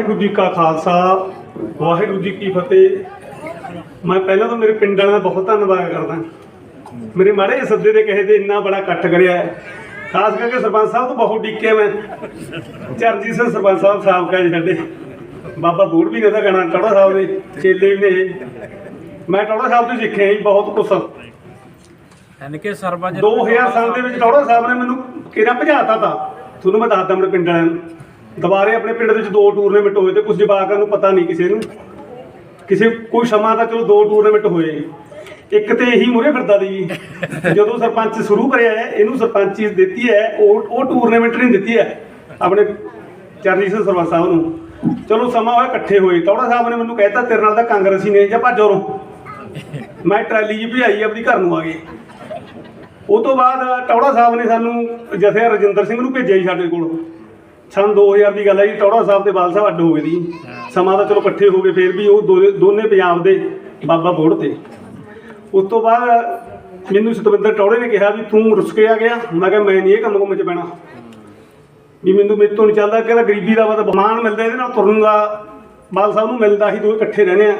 ਵਾਹਿਗੁਰੂ ਜੀ ਕਾ ਖਾਲਸਾ ਵਾਹਿਗੁਰੂ ਜੀ ਕੀ ਫਤਿਹ। ਮੈਂ ਪਹਿਲਾਂ ਤਾਂ ਮੇਰੇ ਪਿੰਡ ਵਾਲਿਆਂ ਦਾ ਬਹੁਤ ਧੰਨਵਾਦ ਕਰਦਾ। ਮੇਰੇ ਮਾੜੇ ਜਿਹੇ ਸੱਦੇ ਦੇ ਕਹੇ ਤੇ ਇੰਨਾ ਬੜਾ ਇਕੱਠ ਕਰਿਆ। ਖਾਸ ਕਰਕੇ ਸਰਪੰਚ ਸਾਹਿਬ ਤੋਂ ਬਹੁਤ ਡਿੱਕੇ ਮੈਂ। ਚਰਨਜੀਤ ਸਿੰਘ ਸਰਪੰਚ ਸਾਹਿਬ ਸਾਬਕਾ ਜੀ ਸਾਡੇ ਬਾਬਾ ਬੂੜ ਵੀ ਨੇ ਉਹਦਾ ਗਾਣਾ ਟੌੜਾ ਸਾਹਿਬ ਦੇ ਚੇਲੇ ਵੀ ਨੇ। ਮੈਂ ਟੌੜਾ ਸਾਹਿਬ ਤੋਂ ਸਿੱਖਿਆ ਜੀ ਬਹੁਤ ਕੁਛ। ਯਾਨੀ ਕਿ ਸਰਬਜ 2000 ਸਾਲ ਦੇ ਵਿੱਚ ਟੌੜਾ ਸਾਹਿਬ ਨੇ ਮੈਨੂੰ ਕਿਹੜਾ ਭਜਾਤਾ ਤਾ? ਤੁਹਾਨੂੰ ਮੈਂ ਦੱਸਦਾ ਆਪਣੇ ਪਿੰਡ ਵਾਲਿਆਂ ਨੂੰ। ਦੁਬਾਰੇ ਆਪਣੇ ਪਿੰਡ ਵਿੱਚ ਦੋ ਟੂਰਨਾਮੈਂਟ ਹੋਏ ਤੇ ਕੁਝ ਜਵਾਕਾਂ ਨੂੰ ਪਤਾ ਨਹੀਂ ਕਿਸੇ ਨੂੰ। ਕਿਸੇ ਕੋਈ ਸਮਾਂ ਤਾਂ ਚਲੋ ਦੋ ਟੂਰਨਾਮੈਂਟ ਹੋਏ। ਇੱਕ ਤੇ ਇਹੀ ਮੁਰੇ ਫਿਰਦਾ ਦੀ ਜੀ ਜਦੋਂ ਸਰਪੰਚ ਸ਼ੁਰੂ ਕਰਿਆ ਹੈ, ਇਹਨੂੰ ਸਰਪੰਚੀ ਦਿੱਤੀ ਹੈ, ਉਹ ਉਹ ਟੂਰਨਾਮੈਂਟ ਨਹੀਂ ਦਿੱਤੀ ਹੈ, ਆਪਣੇ ਚਰਨਜੀਤ ਸਿੰਘ ਸਰਪੰਚ ਸਾਹਿਬ ਨੂੰ। ਚਲੋ ਸਮਾਂ ਹੋਇਆ ਇਕੱਠੇ ਹੋਏ ਟੌੜਾ ਸਾਹਿਬ ਨੇ ਮੈਨੂੰ ਕਹਿਤਾ, ਤੇਰੇ ਨਾਲ ਤਾਂ ਕਾਂਗਰਸੀ ਨੇ, ਜਾਂ ਭੱਜੋ ਰੋ ਮੈਂ ਟਰਾਲੀ ਜੀ ਭਜਾਈ, ਆਪਣੀ ਘਰ ਨੂੰ ਆ ਗਏ। ਉਹ ਤੋਂ ਬਾਅਦ ਟੌੜਾ ਸਾਹਿਬ ਨੇ ਸਾਨੂੰ ਜਥੇ ਰਜਿੰਦਰ ਸਿੰਘ ਨੂੰ ਭੇਜਿਆ ਜੀ ਸਾਡੇ ਕੋਲ। ਸਨ 2000 ਦੀ ਗੱਲ ਹੈ ਜੀ ਟੌੜਾ ਸਾਹਿਬ ਤੇ ਬਾਲ ਸਾਹਿਬ ਅੱਡ ਹੋ ਗਏ ਦੀ ਸਮਾਂ ਤਾਂ ਚਲੋ ਇਕੱਠੇ ਹੋ ਗਏ, ਫਿਰ ਵੀ ਉਹ ਦੋ- ਦੋਨੇ ਪੰਜਾਬ ਦੇ ਬਾਬਾ ਬੋੜ ਤੇ। ਉਸ ਤੋਂ ਬਾਅਦ ਮੈਨੂੰ ਸਤਵਿੰਦਰ ਟੌੜੇ ਨੇ ਕਿਹਾ ਵੀ ਤੂੰ ਰੁੱਸ ਆ ਗਿਆ। ਮੈਂ ਕਿਹਾ ਮੈਂ ਨਹੀਂ ਇਹ ਕੰਮ ਕੰਮ 'ਚ ਪੈਣਾ। ਵੀ ਮੈਨੂੰ ਮੇਰੇ ਤੋਂ ਨਹੀਂ ਚੱਲਦਾ, ਕਹਿੰਦਾ ਗਰੀਬੀ ਦਾ ਮਤਲਬ ਮਾਣ ਮਿਲਦਾ, ਇਹਦੇ ਨਾਲ ਤੁਰਨ ਦਾ ਬਾਲ ਸਾਹਿਬ ਨੂੰ ਮਿਲਦਾ ਅਸੀਂ ਦੋ ਇਕੱਠੇ ਰਹਿੰਦੇ ਆ।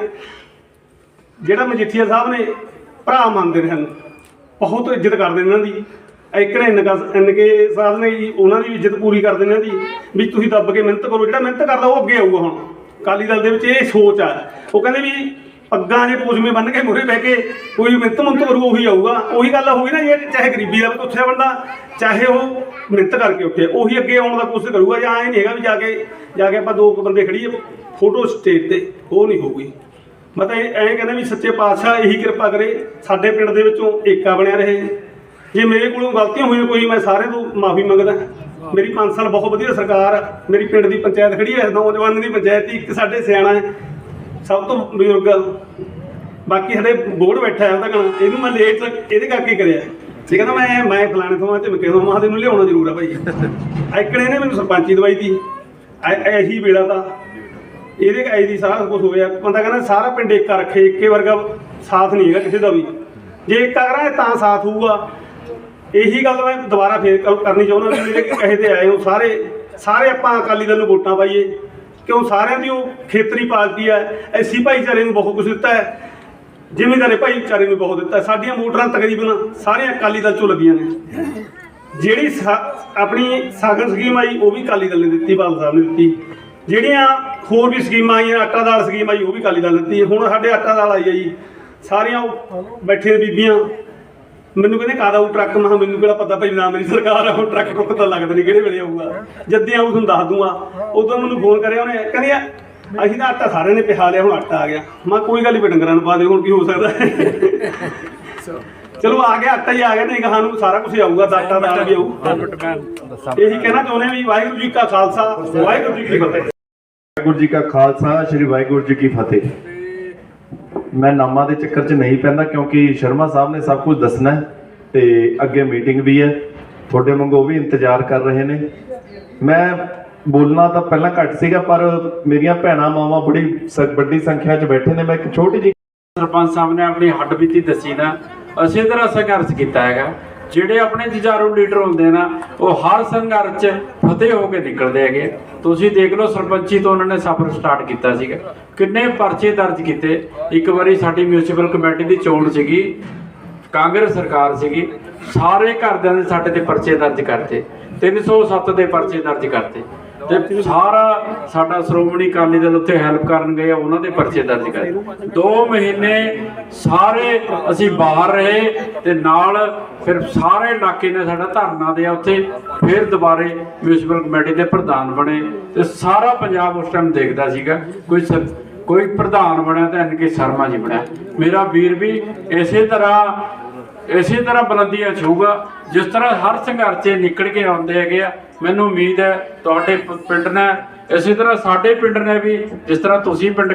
ਜਿਹੜਾ ਮਜੀਠੀਆ ਸਾਹਿਬ ਨੇ ਭਰਾ ਮੰਨਦੇ ਨੇ ਸਾਨੂੰ, ਬਹੁਤ ਇੱਜ਼ਤ ਕਰਦੇ ਨੇ ਇਹਨਾਂ ਦੀ। ਇਕੜੇ ਇਨਕੇ ਸਾਹਿਬ ਨੇ ਜੀ, ਉਹਨਾਂ ਦੀ ਵੀ ਇੱਜ਼ਤ ਪੂਰੀ ਕਰਦੇ ਨੇ ਇਹਨਾਂ ਦੀ ਵੀ ਤੁਸੀਂ ਦੱਬ ਕੇ ਮਿਹਨਤ ਕਰੋ, ਜਿਹੜਾ ਮਿਹਨਤ ਕਰਦਾ ਉਹ ਅੱਗੇ ਆਊਗਾ ਹੁਣ। ਅਕਾਲੀ ਦਲ ਦੇ ਵਿੱਚ ਇਹ ਸੋਚ ਆ। ਉਹ ਕਹਿੰਦੇ ਵੀ ਪੱਗਾਂ ਦੇ ਪੂਜਮੇ ਬੰਨ ਕੇ ਮੁਰੇ ਬਹਿ ਕੇ ਕੋਈ ਮਿਹਨਤ ਮੰਤ ਕਰੂ, ਉਹੀ ਆਊਗਾ। ਉਹੀ ਗੱਲ ਹੋਈ ਨਾ ਜੇ ਚਾਹੇ ਗਰੀਬੀ ਦਾ ਵੀ ਉੱਠਿਆ ਬੰਦਾ, ਚਾਹੇ ਉਹ ਮਿਹਨਤ ਕਰਕੇ ਉੱਠੇ, ਉਹੀ ਅੱਗੇ ਆਉਣ ਦਾ ਕੋਸ਼ਿਸ਼ ਕਰੂਗਾ, ਜਾਂ ਐ ਨਹੀਂ ਹੈਗਾ ਵੀ ਜਾ ਕੇ ਜਾ ਕੇ ਆਪਾਂ ਦੋ ਕੁ ਬੰਦੇ ਖੜੀਏ ਫੋਟੋ ਸਟੇਜ ਤੇ, ਉਹ ਨਹੀਂ ਹੋਊਗੀ। ਮੈਂ ਤਾਂ ਐਂ ਕਹਿੰਦਾ ਵੀ ਸੱਚੇ ਪਾਤਸ਼ਾਹ ਇਹੀ ਕਿਰਪਾ ਕਰੇ, ਸਾਡੇ ਪਿੰਡ ਦੇ ਵਿੱਚੋਂ ਏਕਾ ਬਣਿਆ ਰਹੇ। ਜੇ ਮੇਰੇ ਕੋਲੋਂ ਗਲਤੀਆਂ ਹੋਈਆਂ ਕੋਈ, ਮੈਂ ਸਾਰੇ ਤੋਂ ਮਾਫੀ ਮੰਗਦਾ। ਮੇਰੀ 5 ਸਾਲ ਬਹੁਤ ਵਧੀਆ ਸਰਕਾਰ ਆ। ਮੇਰੀ ਪਿੰਡ ਦੀ ਪੰਚਾਇਤ ਖੜੀ ਹੈ, ਨੌਜਵਾਨ ਦੀ ਪੰਚਾਇਤ ਇੱਕ ਸਾਡੇ ਸਿਆਣਾ ਹੈ। ਸਭ ਤੋਂ ਬਜ਼ੁਰਗ ਬਾਕੀ ਸਾਡੇ ਬੋਰਡ ਬੈਠਾ ਹੈ ਉਹਦਾ ਕਹਣਾ, ਇਹਨੂੰ ਮੈਂ ਲੇਟ ਇਹਦੇ ਕਰਕੇ ਕਰਿਆ। ਇਹ ਕਹਿੰਦਾ ਮੈਂ ਮੈਂ ਫਲਾਣੇ ਤੋਂ ਆ ਝਮਕੇ ਤੋਂ, ਮਾਂ ਤੈਨੂੰ ਲਿਆਉਣਾ ਜ਼ਰੂਰ ਆ ਭਾਈ। ਐਕੜੇ ਨੇ ਮੈਨੂੰ ਸਰਪੰਚੀ ਦਵਾਈ ਦੀ ਐਹੀ ਵੇਲਾ ਦਾ ਇਹਦੇ ਐ ਦੀ ਸਾਰਾ ਕੁਝ ਹੋਇਆ ਬੰਦਾ ਕਹਿੰਦਾ ਸਾਰਾ ਪਿੰਡ ਏਕਾ ਰੱਖੇ, ਏਕੇ ਵਰਗਾ ਸਾਥ ਨਹੀਂ ਹੈਗਾ ਕਿਸੇ ਦਾ ਵੀ। ਜੇ ਏਕਾ ਕਰਾਂ ਤਾਂ ਸਾਥ ਹੋਊਗਾ। ਇਹੀ ਗੱਲ ਮੈਂ ਦੁਬਾਰਾ ਫੇਰ ਕਰਨੀ ਚਾਹੁੰਦਾ ਵੀ ਜਿਹੜੇ ਕਹੇ ਤੇ ਆਏ ਹੋ ਸਾਰੇ ਸਾਰੇ ਆਪਾਂ ਅਕਾਲੀ ਦਲ ਨੂੰ ਵੋਟਾਂ ਪਾਈਏ। ਕਿਉਂ ਸਾਰਿਆਂ ਦੀ ਉਹ ਖੇਤਰੀ ਪਾਰਟੀ ਹੈ, ਐਸੀ ਭਾਈਚਾਰੇ ਨੂੰ ਬਹੁਤ ਕੁਝ ਦਿੱਤਾ ਹੈ, ਜ਼ਿਮੀਂਦਾਰੇ ਭਾਈਚਾਰੇ ਨੂੰ ਬਹੁਤ ਦਿੱਤਾ ਸਾਡੀਆਂ ਮੋਟਰਾਂ ਤਕਰੀਬਨ ਸਾਰੀਆਂ ਅਕਾਲੀ ਦਲ ਚੋਂ ਲੱਗੀਆਂ ਨੇ। ਜਿਹੜੀ ਸਾ- ਆਪਣੀ ਸਾਗਰ ਸਕੀਮ ਆਈ, ਉਹ ਵੀ ਅਕਾਲੀ ਦਲ ਨੇ ਦਿੱਤੀ ਬਾਲ ਸਾਹਿਬ ਨੇ ਦਿੱਤੀ। ਜਿਹੜੀਆਂ ਹੋਰ ਵੀ ਸਕੀਮਾਂ ਆਈਆਂ, ਆਟਾ ਦਾਲ ਸਕੀਮ ਆਈ, ਉਹ ਵੀ ਅਕਾਲੀ ਦਲ ਨੇ ਦਿੱਤੀ। ਹੁਣ ਸਾਡੇ ਆਟਾ ਦਾਲ ਆਈ ਹੈ ਜੀ। ਸਾਰੀਆਂ ਉਹ ਬੈਠੇ ਬੀਬੀਆਂ। ਮੈਨੂੰ ਕਹਿੰਦੇ ਕਾਦਾ ਉਹ ਟਰੱਕ? ਮਾ ਮੈਨੂੰ ਕਿਹੜਾ ਪਤਾ ਭਾਈ ਨਾ ਮੇਰੀ ਸਰਕਾਰ ਆ, ਉਹ ਟਰੱਕ ਟਰੁੱਕ ਤਾਂ ਲੱਗਦਾ ਨਹੀਂ ਕਿਹੜੇ ਵੇਲੇ ਆਊਗਾ? ਜੱਦੇ ਆਊ, ਤੁਹਾਨੂੰ ਦੱਸ ਦੂੰਗਾ। ਉਦੋਂ ਮੈਨੂੰ ਫੋਨ ਕਰਿਆ ਉਹਨੇ, ਕਹਿੰਦੇ ਅਸੀਂ ਤਾਂ ਆਟਾ ਸਾਰਿਆਂ ਨੇ ਪਿਹਾ ਲਿਆ, ਹੁਣ ਆਟਾ ਆ ਗਿਆ। ਮੈਂ ਕੋਈ ਗੱਲ ਨਹੀਂ ਡੰਗਰਾਂ ਨੂੰ ਪਾ ਦੇ ਹੁਣ ਕੀ ਹੋ ਸਕਦਾ? ਚਲੋ, ਆ ਗਿਆ, ਆਟਾ ਹੀ ਆ ਗਿਆ, ਨਹੀਂ ਕਹਾਂ ਸਾਰਾ ਕੁਝ ਆਊਗਾ ਆਟਾ ਦਾ ਵੀ ਆਊ। ਇਹੀ ਕਹਿਣਾ ਚਾਹੁੰਦੇ ਵੀ ਵਾਹਿਗੁਰੂ ਜੀ ਕਾ ਖਾਲਸਾ, ਵਾਹਿਗੁਰੂ ਜੀ ਕੀ ਫਤਿਹ। ਵਾਹਿਗੁਰੂ ਜੀ ਕਾ ਖਾਲਸਾ, ਸ੍ਰੀ ਵਾਹਿਗੁਰੂ ਜੀ ਕੀ ਫਤਿਹ। ਮੈਂ ਨਾਮਾਂ ਦੇ ਚੱਕਰ 'ਚ ਨਹੀਂ ਪੈਂਦਾ ਕਿਉਂਕਿ ਸ਼ਰਮਾ ਸਾਹਿਬ ਨੇ ਸਭ ਕੁਝ ਦੱਸਣਾ ਤੇ ਅੱਗੇ ਮੀਟਿੰਗ ਵੀ ਹੈ। ਤੁਹਾਡੇ ਵਾਂਗੂ ਉਹ ਵੀ ਇੰਤਜ਼ਾਰ ਕਰ ਰਹੇ ਨੇ। ਮੈਂ ਬੋਲਣਾ ਤਾਂ ਪਹਿਲਾਂ ਘੱਟ ਸੀਗਾ, ਪਰ ਮੇਰੀਆਂ ਭੈਣਾਂ ਮਾਵਾਂ ਬੜੀ ਵੱਡੀ ਸੰਖਿਆ 'ਚ ਬੈਠੇ ਨੇ। ਮੈਂ ਇੱਕ ਛੋਟੀ ਜਿਹੀ ਸਰਪੰਚ ਸਾਹਿਬ ਨੇ ਆਪਣੀ ਹੱਡਬੀਤੀ ਦੱਸੀ ਨਾ। ਅਸੀਂ ਤਰ੍ਹਾਂ ਸੰਘਰਸ਼ ਕੀਤਾ ਹੈਗਾ। ਜਿਹੜੇ ਆਪਣੇ ਜੁਝਾਰੂ ਲੀਡਰ ਹੁੰਦੇ ਨਾ, ਉਹ ਹਰ ਸੰਘਰਸ਼ 'ਚ ਫਤਿਹ ਹੋ ਕੇ ਨਿਕਲਦੇ ਹੈਗੇ। ਤੁਸੀਂ ਦੇਖ ਲਓ ਸਰਪੰਚੀ ਤੋਂ ਉਹਨਾਂ ਨੇ ਸਫ਼ਰ ਸਟਾਰਟ ਕੀਤਾ ਸੀਗਾ। ਕਿੰਨੇ ਪਰਚੇ ਦਰਜ ਕੀਤੇ। ਇੱਕ ਵਾਰੀ ਸਾਡੀ ਮਿਊਨਿਸਪਲ ਕਮੇਟੀ ਦੀ ਚੋਣ ਸੀਗੀ। ਕਾਂਗਰਸ ਸਰਕਾਰ ਸੀਗੀ। ਸਾਰੇ ਘਰਦਿਆਂ ਦੇ ਸਾਡੇ ਤੇ ਪਰਚੇ ਦਰਜ ਕਰਤੇ। 307 ਦੇ ਪਰਚੇ ਦਰਜ ਕਰਤੇ। ਤੇ ਸਾਰਾ ਸਾਡਾ ਸ਼੍ਰੋਮਣੀ ਅਕਾਲੀ ਦਲ ਉੱਥੇ ਹੈਲਪ ਕਰਨ ਗਏ ਉਹਨਾਂ ਦੇ ਪਰਚੇ ਦਰਜ ਕਰੇ। 2 ਮਹੀਨੇ ਸਾਰੇ ਅਸੀਂ ਬਾਹਰ ਰਹੇ ਤੇ ਨਾਲ ਫਿਰ ਸਾਰੇ ਇਲਾਕੇ ਨੇ ਸਾਡਾ ਧਰਨਾ ਦਿਆ ਉੱਥੇ, ਫਿਰ ਦੁਬਾਰੇ ਮਿਊਨਿਸਪਲ ਕਮੇਟੀ ਦੇ ਪ੍ਰਧਾਨ ਬਣੇ ਤੇ ਸਾਰਾ ਪੰਜਾਬ ਉਸ ਟਾਈਮ ਦੇਖਦਾ ਸੀਗਾ, ਕੋਈ ਕੋਈ ਪ੍ਰਧਾਨ ਬਣਿਆ ਤਾਂ ਐਨ ਕੇ ਸ਼ਰਮਾ ਜੀ ਬਣਿਆ। ਮੇਰਾ ਵੀਰ ਵੀ ਇਸੇ ਤਰ੍ਹਾਂ ਇਸੇ ਤਰ੍ਹਾਂ ਬੁਲੰਦੀਆਂ ਛੂਗਾ ਜਿਸ ਤਰ੍ਹਾਂ ਹਰ ਸੰਘਰਸ਼ 'ਚ ਨਿਕਲ ਕੇ ਆਉਂਦੇ ਹੈਗੇ ਆ ਮੈਨੂੰ ਉਮੀਦ ਹੈ ਤੁਹਾਡੇ ਪਿੰਡ ਨੇ, ਇਸੇ ਤਰ੍ਹਾਂ ਸਾਡੇ ਪਿੰਡ ਨੇ ਵੀ ਜਿਸ ਤਰ੍ਹਾਂ ਤੁਸੀਂ ਪਿੰਡ